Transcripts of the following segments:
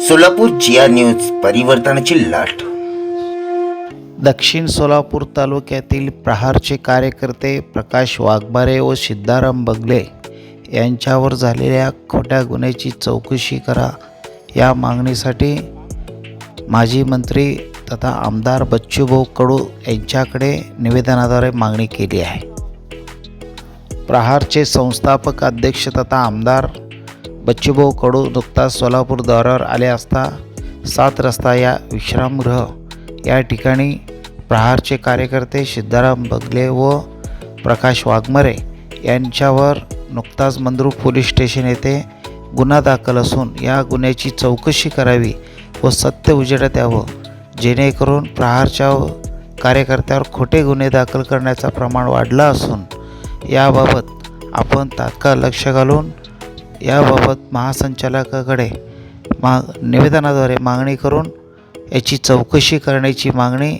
सोलापूर जिया news परिवर्तनाची लाट. दक्षिण सोलापूर तालुक्यातील प्रहारचे कार्यकर्ते प्रकाश वाघमारे व सिद्धाराम बगले यांच्यावर झालेल्या खोट्या गुन्ह्याची चौकशी करा या मागणीसाठी माजी मंत्री तथा आमदार बच्चूभाऊ कडू यांच्याकडे निवेदनाद्वारे मागणी केली आहे. प्रहारचे संस्थापक अध्यक्ष तथा आमदार बच्चूभाऊ कडू नुकताच सोलापूर दौऱ्यावर आले असता सात रस्ता या विश्रामगृह या ठिकाणी प्रहारचे कार्यकर्ते सिद्धाराम बगले व प्रकाश वाघमरे यांच्यावर नुकताच मंद्रुप पोलीस स्टेशन येथे गुन्हा दाखल असून या गुन्ह्याची चौकशी करावी व सत्य उजेडात यावं जेणेकरून प्रहारच्या कार्यकर्त्यावर खोटे गुन्हे दाखल करण्याचं प्रमाण वाढलं असून याबाबत आपण तात्काळ लक्ष घालून याबाबत महासंचालकाकडे मा निवेदनाद्वारे मागणी करून याची चौकशी करण्याची मागणी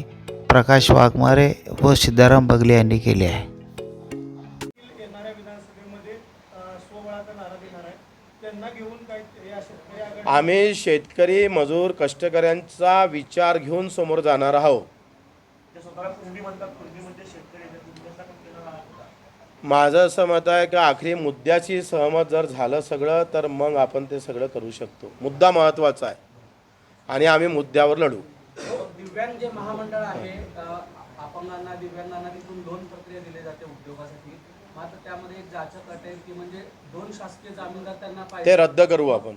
प्रकाश वाघमारे व सिद्धाराम बगले यांनी केली आहे. आम्ही शेतकरी मजूर कष्टकऱ्यांचा विचार घेऊन समोर जाणार आहोत ते स्वतःला कुणबी म्हणतात कुणबी म्हणजे शेतकरी आहेत, तुम्ही त्यांना पण देणार आहात का? माझं असं मत आहे की आखरी मुद्द्याची सहमत जर झालं सगळं तर मग आपण ते सगळं करू शकतो. मुद्दा महत्त्वाचा आहे. आणि आम्ही मुद्द्यावर लढू. दिव्यांग जे महामंडळ आहे अपंगांना दिव्यांगांना तिथून दोन प्रक्रिया दिली जाते उद्योगासाठी. मात्र त्यामध्ये एक जाचक अट आहे की म्हणजे दोन शासकीय जामीनदार त्यांना ते रद्द करू आपण.